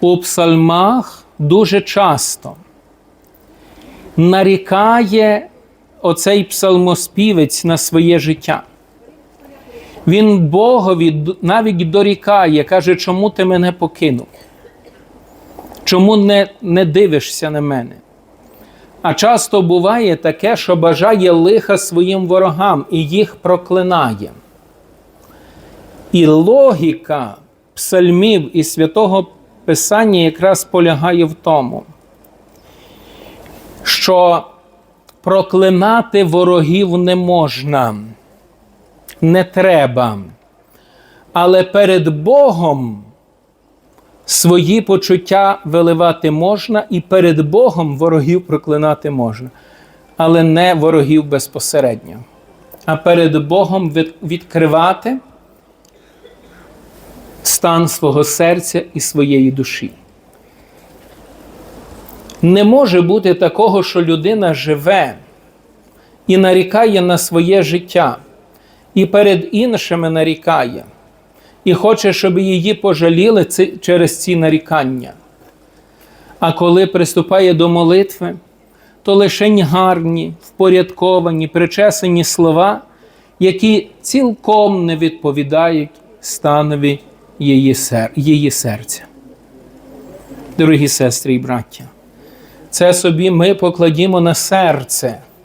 у псалмах дуже часто нарікає оцей псалмоспівець на своє життя. Він Богові навіть дорікає, каже, чому ти мене покинув? Чому не, не дивишся на мене? А часто буває таке, що бажає лиха своїм ворогам і їх проклинає. І логіка псальмів і святого Писання якраз полягає в тому, що проклинати ворогів не можна, не треба. Але перед Богом свої почуття виливати можна, і перед Богом ворогів проклинати можна, але не ворогів безпосередньо. А перед Богом відкривати стан свого серця і своєї душі. Не може бути такого, що людина живе і нарікає на своє життя, і перед іншими нарікає, і хоче, щоб її пожаліли через ці нарікання. А коли приступає до молитви, то лише гарні, впорядковані, причесані слова, які цілком не відповідають станові її, сер... її серця. Дорогі сестри і браття, це собі ми покладімо на серце.